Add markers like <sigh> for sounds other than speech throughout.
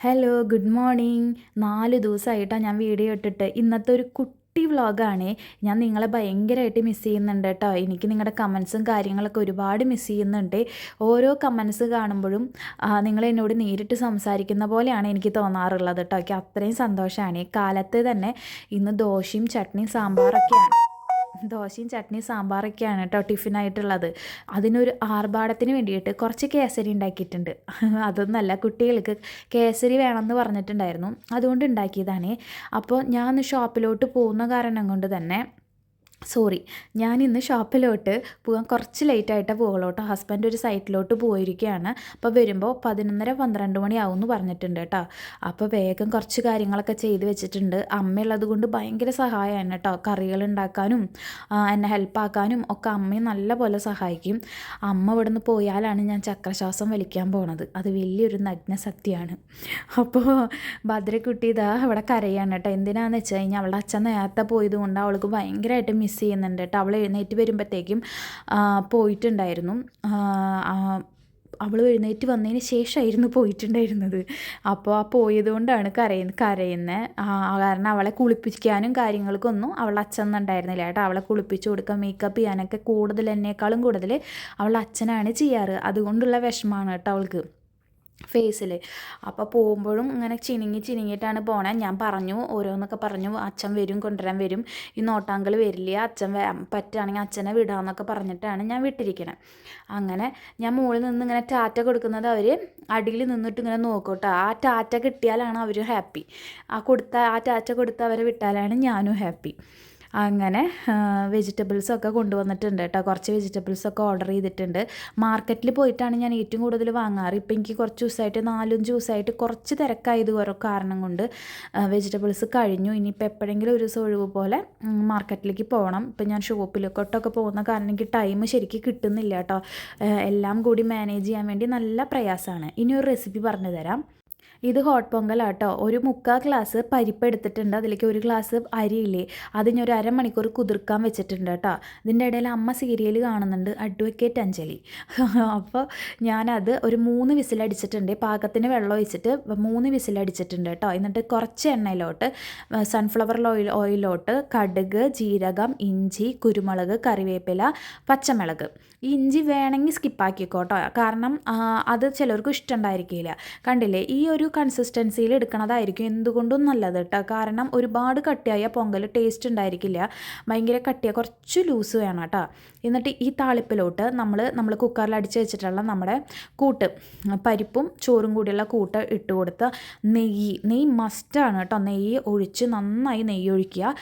Hello good morning നാല് ദിവസമായിട്ടാണ് ഞാൻ video ഇട്ടിട്ട്. ഇന്നത്തെ ഒരു കുട്ടി വ്ളോഗാണ് ഞാൻ നിങ്ങളെ ഭയങ്കരമായിട്ട് മിസ് ചെയ്യുന്നുണ്ട് കേട്ടോ എനിക്ക് നിങ്ങളുടെ കമൻസും കാര്യങ്ങളൊക്കെ ഒരുപാട് മിസ് ചെയ്യുന്നുണ്ട്. ഓരോ കമൻസ് കാണുമ്പോഴും നിങ്ങൾ എന്നോട് നേരിട്ട് സംസാരിക്കുന്ന പോലെയാണ് എനിക്ക് തോന്നാറുള്ളത് കേട്ടോ എനിക്ക് അത്രയും സന്തോഷമാണ് കാലത്ത് തന്നെ ഇന്ന് ദോശയും ചട്നിയും സാമ്പാറൊക്കെയാണ്. ദോശയും ചട്നി സാമ്പാറൊക്കെയാണ് കേട്ടോ ടിഫിനായിട്ടുള്ളത്. അതിനൊരു ആർഭാടത്തിന് വേണ്ടിയിട്ട് കുറച്ച് കേസരി ഉണ്ടാക്കിയിട്ടുണ്ട്. <laughs> അതൊന്നല്ല കുട്ടികൾക്ക് കേസരി വേണമെന്ന് പറഞ്ഞിട്ടുണ്ടായിരുന്നു. അതുകൊണ്ട് ഉണ്ടാക്കിയതാണ്. അപ്പോൾ ഞാൻ ഷോപ്പിലോട്ട് പോകുന്ന കാരണം കൊണ്ട് തന്നെ സോറി ഞാൻ ഇന്ന് ഷോപ്പിലോട്ട് പോകാൻ കുറച്ച് ലേറ്റായിട്ടേ പോകുള്ളൂ ഹസ്ബൻഡ് ഒരു സൈറ്റിലോട്ട് പോയിരിക്കുകയാണ്. അപ്പോൾ വരുമ്പോൾ പതിനൊന്നര പന്ത്രണ്ട് മണിയാവും എന്ന് പറഞ്ഞിട്ടുണ്ട് കേട്ടോ. അപ്പോൾ വേഗം കുറച്ച് കാര്യങ്ങളൊക്കെ ചെയ്ത് വെച്ചിട്ടുണ്ട്. അമ്മയുള്ളത് കൊണ്ട് ഭയങ്കര സഹായമാണ് കേട്ടോ. കറികൾ ഉണ്ടാക്കാനും എന്നെ ഹെൽപ്പാക്കാനും ഒക്കെ അമ്മയെ നല്ല പോലെ സഹായിക്കും. അമ്മ ഇവിടെ നിന്ന് പോയാലാണ് ഞാൻ ചക്രശ്വാസം വലിക്കാൻ പോണത്. അത് വലിയൊരു നഗ്ന സത്യമാണ് അപ്പോൾ ഭദ്രക്കുട്ടി ഇതാ അവിടെ കരയാണ് കേട്ടോ. എന്തിനാണെന്ന് വെച്ച് കഴിഞ്ഞാൽ അവളുടെ അച്ഛൻ നേരത്തെ പോയത് കൊണ്ട് അവൾക്ക് ഭയങ്കരമായിട്ട് മിസ് ചെയ്യുന്നുണ്ട് കേട്ടോ. അവൾ എഴുന്നേറ്റ് വരുമ്പോഴത്തേക്കും പോയിട്ടുണ്ടായിരുന്നു. അവൾ എഴുന്നേറ്റ് വന്നതിന് ശേഷമായിരുന്നു പോയിട്ടുണ്ടായിരുന്നത്. അപ്പോൾ ആ പോയതുകൊണ്ടാണ് കരയുന്ന. കരയുന്നത് കാരണം അവളെ കുളിപ്പിക്കാനും കാര്യങ്ങൾക്കൊന്നും അവളുടെ അച്ഛൻ ഉണ്ടായിരുന്നില്ല കേട്ടോ. അവളെ കുളിപ്പിച്ചു കൊടുക്കുക മേക്കപ്പ് ചെയ്യാനൊക്കെ കൂടുതൽ എന്നേക്കാളും കൂടുതൽ അവളുടെ അച്ഛനാണ് ചെയ്യാറ്. അതുകൊണ്ടുള്ള വിഷമമാണ് കേട്ടോ അവൾക്ക്. ഫേസിൽ അപ്പോൾ പോകുമ്പോഴും ഇങ്ങനെ ചിണുങ്ങി ചിണുങ്ങിയിട്ടാണ് പോണേ. ഞാൻ പറഞ്ഞു ഓരോന്നൊക്കെ പറഞ്ഞു അച്ഛൻ വരും കൊണ്ടുവരാൻ വരും. ഈ നോട്ടാങ്കൾ വരില്ല അച്ഛൻ പറ്റുകയാണെങ്കിൽ അച്ഛനെ വിടാമെന്നൊക്കെ പറഞ്ഞിട്ടാണ് ഞാൻ വിട്ടിരിക്കണേ. അങ്ങനെ ഞാൻ മുകളിൽ നിന്ന് ഇങ്ങനെ ടാറ്റ കൊടുക്കുന്നത് അവർ അടിയിൽ നിന്നിട്ട് ഇങ്ങനെ നോക്കൂട്ടോ. ആ ടാറ്റ കിട്ടിയാലാണ് അവർ ഹാപ്പി ആ കൊടുത്ത ആ ടാറ്റ കൊടുത്ത് അവരെ വിട്ടാലാണ് ഞാനും ഹാപ്പി അങ്ങനെ വെജിറ്റബിൾസൊക്കെ കൊണ്ടുവന്നിട്ടുണ്ട് കേട്ടോ. കുറച്ച് വെജിറ്റബിൾസൊക്കെ ഓർഡർ ചെയ്തിട്ടുണ്ട്. മാർക്കറ്റിൽ പോയിട്ടാണ് ഞാൻ ഏറ്റവും കൂടുതൽ വാങ്ങാറ്. ഇപ്പം എനിക്ക് കുറച്ച് ദിവസമായിട്ട് നാലഞ്ച് ദിവസമായിട്ട് കുറച്ച് തിരക്കായത് ഓരോ കാരണം കൊണ്ട് വെജിറ്റബിൾസ് കഴിഞ്ഞു. ഇനിയിപ്പോൾ എപ്പോഴെങ്കിലും ഒരു ദിവസം ഒഴിവ് പോലെ മാർക്കറ്റിലേക്ക് പോകണം. ഇപ്പം ഞാൻ ഷോപ്പിലേക്കോട്ടൊക്കെ പോകുന്ന കാരണം എനിക്ക് ടൈം ശരിക്കും കിട്ടുന്നില്ല കേട്ടോ. എല്ലാം കൂടി മാനേജ് ചെയ്യാൻ വേണ്ടി നല്ല പ്രയാസമാണ്. ഇനി ഒരു റെസിപ്പി പറഞ്ഞു തരാം ഇത് ഹോട്ട് പൊങ്കലാട്ടോ. ഒരു മുക്കാൽ ഗ്ലാസ് പരിപ്പ് എടുത്തിട്ടുണ്ട്. അതിലേക്ക് ഒരു ഗ്ലാസ് അരിയില്ലേ? അതിന് ഒരു അരമണിക്കൂർ കുതിർക്കാൻ വെച്ചിട്ടുണ്ട് കേട്ടോ. ഇതിന്റെ ഇടയിൽ അമ്മ സീരിയൽ കാണുന്നുണ്ട്. അഡ്വക്കേറ്റ് അഞ്ജലി. <laughs> അപ്പോൾ ഞാനത് ഒരു മൂന്ന് വിസിലടിച്ചിട്ടുണ്ട് പാകത്തിന് വെള്ളം ഒഴിച്ചിട്ട് മൂന്ന് വിസിലടിച്ചിട്ടുണ്ട് കേട്ടോ. എന്നിട്ട് കുറച്ച് എണ്ണയിലോട്ട് സൺഫ്ലവർ ഓയിൽ ഓയിലോട്ട് കടുക് ജീരകം ഇഞ്ചി കുരുമുളക് കറിവേപ്പില പച്ചമുളക്. ഈ ഇഞ്ചി വേണമെങ്കിൽ സ്കിപ്പാക്കിക്കോട്ടോ കാരണം അത് ചിലർക്ക് ഇഷ്ടമുണ്ടായിരിക്കില്ല കണ്ടില്ലേ? ഈ ഒരു കൺസിസ്റ്റൻസിയിൽ എടുക്കണതായിരിക്കും എന്തുകൊണ്ടും നല്ലത് കേട്ടോ. കാരണം ഒരുപാട് കട്ടിയായ പൊങ്കൽ ടേസ്റ്റ് ഉണ്ടായിരിക്കില്ല. ഭയങ്കര കട്ടിയ കുറച്ച് ലൂസ് വേണം കേട്ടോ. എന്നിട്ട് ഈ താളിപ്പിലോട്ട് നമ്മൾ നമ്മൾ കുക്കറിൽ അടിച്ച് വെച്ചിട്ടുള്ള നമ്മുടെ കൂട്ട് പരിപ്പും ചോറും കൂടിയുള്ള കൂട്ട് ഇട്ട് കൊടുത്ത് നെയ്യ് നെയ്യ് മസ്റ്റാണ് കേട്ടോ. നെയ്യ് ഒഴിച്ച് നന്നായി നെയ്യ് ഒഴിക്കുക.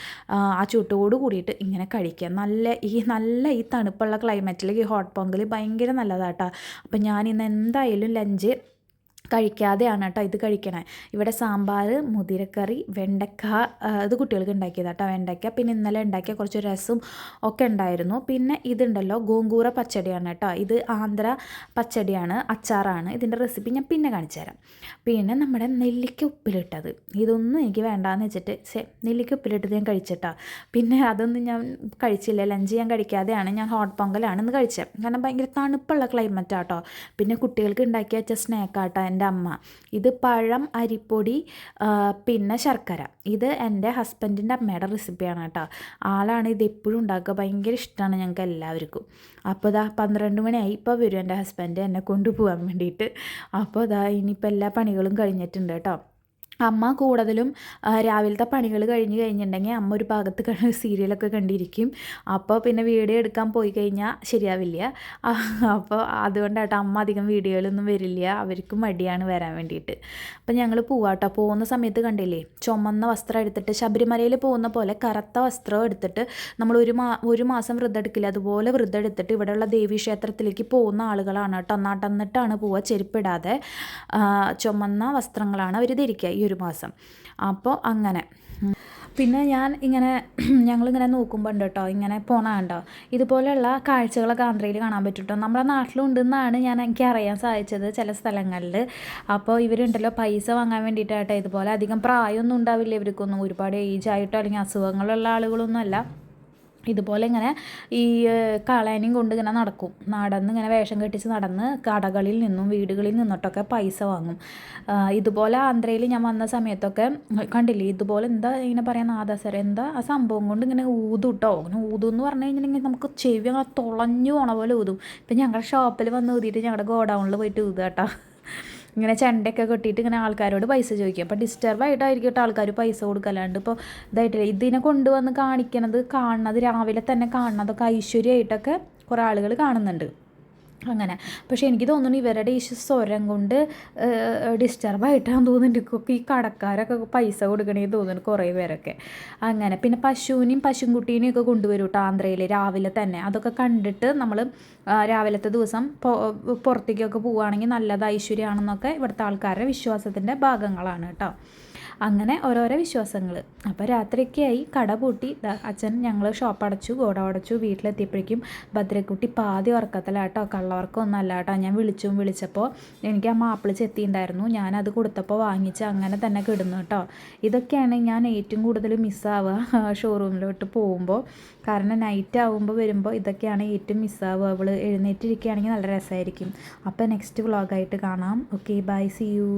ആ ചൂട്ടോട് കൂടിയിട്ട് ഇങ്ങനെ കഴിക്കുക. നല്ല ഈ നല്ല ഈ തണുപ്പുള്ള ക്ലൈമറ്റിൽ ഈ ഹോട്ട് പൊങ്കൽ ഭയങ്കര നല്ലതാട്ടോ അപ്പം ഞാൻ ഇന്ന് എന്തായാലും ലഞ്ച് കഴിക്കാതെയാണ് കേട്ടോ ഇത് കഴിക്കണേ. ഇവിടെ സാമ്പാർ മുതിരക്കറി വെണ്ടക്ക ഇത് കുട്ടികൾക്ക് ഉണ്ടാക്കിയത് കേട്ടോ വെണ്ടയ്ക്ക. പിന്നെ ഇന്നലെ ഉണ്ടാക്കിയ കുറച്ച് രസം ഒക്കെ ഉണ്ടായിരുന്നു. പിന്നെ ഇതുണ്ടല്ലോ ഗോങ്കൂറ പച്ചടിയാണ് കേട്ടോ. ഇത് ആന്ധ്ര പച്ചടിയാണ് അച്ചാറാണ്. ഇതിന്റെ റെസിപ്പി ഞാൻ പിന്നെ കാണിച്ചു തരാം. പിന്നെ നമ്മുടെ നെല്ലിക്ക ഉപ്പിലിട്ടത്. ഇതൊന്നും എനിക്ക് വേണ്ടാന്ന് വെച്ചിട്ട് സേ നെല്ലിക്ക ഉപ്പിലിട്ടത് ഞാൻ കഴിച്ചിട്ടാ. പിന്നെ അതൊന്നും ഞാൻ കഴിച്ചില്ല. ലഞ്ച് ഞാൻ കഴിക്കാതെയാണ് ഞാൻ ഹോട്ട് പൊങ്കലാണ് ഇന്ന് കഴിച്ചത്. കാരണം ഭയങ്കര തണുപ്പുള്ള ക്ലൈമറ്റാട്ടോ പിന്നെ കുട്ടികൾക്ക് ഉണ്ടാക്കിയ വെച്ച സ്നാക്കാട്ടോ എന്റെ അമ്മ. ഇത് പഴം അരിപ്പൊടി പിന്നെ ശർക്കര. ഇത് എന്റെ ഹസ്ബൻഡിന്റെ അമ്മയുടെ റെസിപ്പിയാണ് കേട്ടോ. ആളാണ് ഇത് എപ്പോഴും ഉണ്ടാക്കുക. ഭയങ്കര ഇഷ്ടമാണ് ഞങ്ങൾക്ക് എല്ലാവർക്കും. അപ്പോൾ ഇതാ പന്ത്രണ്ട് മണിയായി ഇപ്പോൾ വരും എന്റെ ഹസ്ബൻഡ് എന്നെ കൊണ്ടുപോകാൻ വേണ്ടിയിട്ട്. അപ്പോൾ ഇതാ ഇനിയിപ്പോൾ എല്ലാ പണികളും കഴിഞ്ഞിട്ടുണ്ട് കേട്ടോ. അമ്മ കൂടുതലും രാവിലത്തെ പണികൾ കഴിഞ്ഞ് കഴിഞ്ഞിട്ടുണ്ടെങ്കിൽ അമ്മ ഒരു ഭാഗത്ത് <laughs> സീരിയലൊക്കെ കണ്ടിരിക്കും. അപ്പോൾ പിന്നെ വീഡിയോ എടുക്കാൻ പോയി കഴിഞ്ഞാൽ ശരിയാവില്ല. അപ്പോൾ അതുകൊണ്ടാട്ടോ അമ്മ അധികം വീഡിയോയിലൊന്നും വരില്ല. അവർക്ക് മടിയാണ് വരാൻ വേണ്ടിയിട്ട്. അപ്പോൾ ഞങ്ങൾ പോവാട്ടോ. പോകുന്ന സമയത്ത് കണ്ടില്ലേ? ചുമന്ന വസ്ത്രം എടുത്തിട്ട് ശബരിമലയിൽ പോകുന്ന പോലെ കറുത്ത വസ്ത്രം എടുത്തിട്ട് നമ്മൾ ഒരു മാ ഒരു മാസം വ്രതം എടുക്കില്ല? അതുപോലെ വ്രതം എടുത്തിട്ട് ഇവിടെയുള്ള ദേവീക്ഷേത്രത്തിലേക്ക് പോകുന്ന ആളുകളാണ് കേട്ടോ. നട്ടന്നിട്ടാണ് പോവുക. ചെരുപ്പിടാതെ ചുമന്ന വസ്ത്രങ്ങളാണ് അവർ ധരിക്കുക. ഈ ഒരു മാസം. അപ്പോൾ അങ്ങനെ. പിന്നെ ഞാൻ ഇങ്ങനെ <clears throat> ഞങ്ങളിങ്ങനെ നോക്കുമ്പോൾ ഉണ്ട് കേട്ടോ ഇങ്ങനെ പോണ കണ്ടോ ഇതുപോലെയുള്ള കാഴ്ചകളൊക്കെ ആന്ധ്രയിൽ കാണാൻ പറ്റും കേട്ടോ നമ്മുടെ നാട്ടിലുണ്ടെന്നാണ് ഞാൻ എനിക്ക് അറിയാൻ സാധിച്ചത് ചില സ്ഥലങ്ങളിൽ. അപ്പോൾ ഇവരുണ്ടല്ലോ പൈസ വാങ്ങാൻ വേണ്ടിയിട്ടായിട്ട് ഇതുപോലെ അധികം പ്രായമൊന്നും ഉണ്ടാവില്ല. ഇവർക്കൊന്നും ഒരുപാട് ഏജ് ആയിട്ടോ അല്ലെങ്കിൽ അസുഖങ്ങളുള്ള ആളുകളൊന്നും അല്ല ഇതുപോലെ ഇങ്ങനെ ഈ ഏഹ്, കൊണ്ട് ഇങ്ങനെ നടക്കും. നടന്ന് ഇങ്ങനെ വേഷം കെട്ടിച്ച് നടന്ന് കടകളിൽ നിന്നും വീടുകളിൽ നിന്നിട്ടൊക്കെ പൈസ വാങ്ങും. ഇതുപോലെ ആന്ധ്രയിൽ ഞാൻ വന്ന സമയത്തൊക്കെ കണ്ടില്ലേ ഇതുപോലെ എന്താ ഇങ്ങനെ പറയാൻ നാദാസരം എന്താ ആ സംഭവം കൊണ്ട് ഇങ്ങനെ ഊതും കേട്ടോ ഇങ്ങനെ ഊതും എന്ന് പറഞ്ഞു കഴിഞ്ഞിട്ടുണ്ടെങ്കിൽ നമുക്ക് ചെവി അങ്ങനെ തുളഞ്ഞു പോണ പോലെ ഊതും. ഇപ്പം ഞങ്ങളുടെ ഷോപ്പിൽ വന്ന് ഊതിയിട്ട് ഞങ്ങളുടെ ഗോഡൗണിൽ പോയിട്ട് ഊതുക കേട്ടോ. ഇങ്ങനെ ചെണ്ടയൊക്കെ കെട്ടിയിട്ട് ഇങ്ങനെ ആൾക്കാരോട് പൈസ ചോദിക്കും. അപ്പോൾ ഡിസ്റ്റർബ് ആയിട്ടായിരിക്കും ആൾക്കാർ പൈസ കൊടുക്കലാണ്ട് ഇപ്പോൾ ഇതായിട്ടില്ല ഇതിനെ കൊണ്ടുവന്ന് കാണിക്കണത് കാണുന്നത് രാവിലെ തന്നെ കാണുന്നതൊക്കെ ഐശ്വര്യമായിട്ടൊക്കെ കുറേ ആളുകൾ കാണുന്നുണ്ട്. അങ്ങനെ. പക്ഷേ എനിക്ക് തോന്നുന്നു ഇവരുടെ ഈ സ്വരം കൊണ്ട് ഡിസ്റ്റർബായിട്ടാണ് തോന്നുന്നുണ്ട് ഇക്കൊക്കെ ഈ കടക്കാരൊക്കെ പൈസ കൊടുക്കണേ തോന്നുന്നു കുറേ പേരൊക്കെ. അങ്ങനെ. പിന്നെ പശുവിനെയും പശുംകുട്ടീനെയും ഒക്കെ കൊണ്ടുവരും കേട്ടോ ആന്ധ്രയിൽ രാവിലെ തന്നെ. അതൊക്കെ കണ്ടിട്ട് നമ്മൾ രാവിലത്തെ ദിവസം പുറത്തേക്കൊക്കെ പോവുകയാണെങ്കിൽ നല്ലത് ഐശ്വര്യമാണെന്നൊക്കെ ഇവിടുത്തെ ആൾക്കാരുടെ വിശ്വാസത്തിന്റെ ഭാഗങ്ങളാണ് കേട്ടോ. അങ്ങനെ ഓരോരോ വിശ്വാസങ്ങൾ. അപ്പോൾ രാത്രിയൊക്കെയായി കട പൂട്ടി. അച്ഛൻ ഞങ്ങൾ ഷോപ്പ് അടച്ചു ഗോഡ അടച്ചു വീട്ടിലെത്തിയപ്പോഴേക്കും ഭദ്രക്കുട്ടി പാതി ഉറക്കത്തിലാട്ടോ കള്ളവർക്കൊന്നും അല്ല കേട്ടോ. ഞാൻ വിളിച്ചും വിളിച്ചപ്പോൾ എനിക്ക് ആ മാപ്പിള ചെത്തിയിട്ടുണ്ടായിരുന്നു ഞാനത് കൊടുത്തപ്പോൾ വാങ്ങിച്ച് അങ്ങനെ തന്നെ കിടുന്നു കേട്ടോ. ഇതൊക്കെയാണ് ഞാൻ ഏറ്റവും കൂടുതൽ മിസ്സാവുക ഷോറൂമിലോട്ട് പോകുമ്പോൾ. കാരണം നൈറ്റ് ആവുമ്പോൾ വരുമ്പോൾ ഇതൊക്കെയാണ് ഏറ്റവും മിസ്സാവുക അവൾ എഴുന്നേറ്റിരിക്കുകയാണെങ്കിൽ നല്ല രസമായിരിക്കും. അപ്പോൾ നെക്സ്റ്റ് വ്ളോഗായിട്ട് കാണാം. Okay bye C U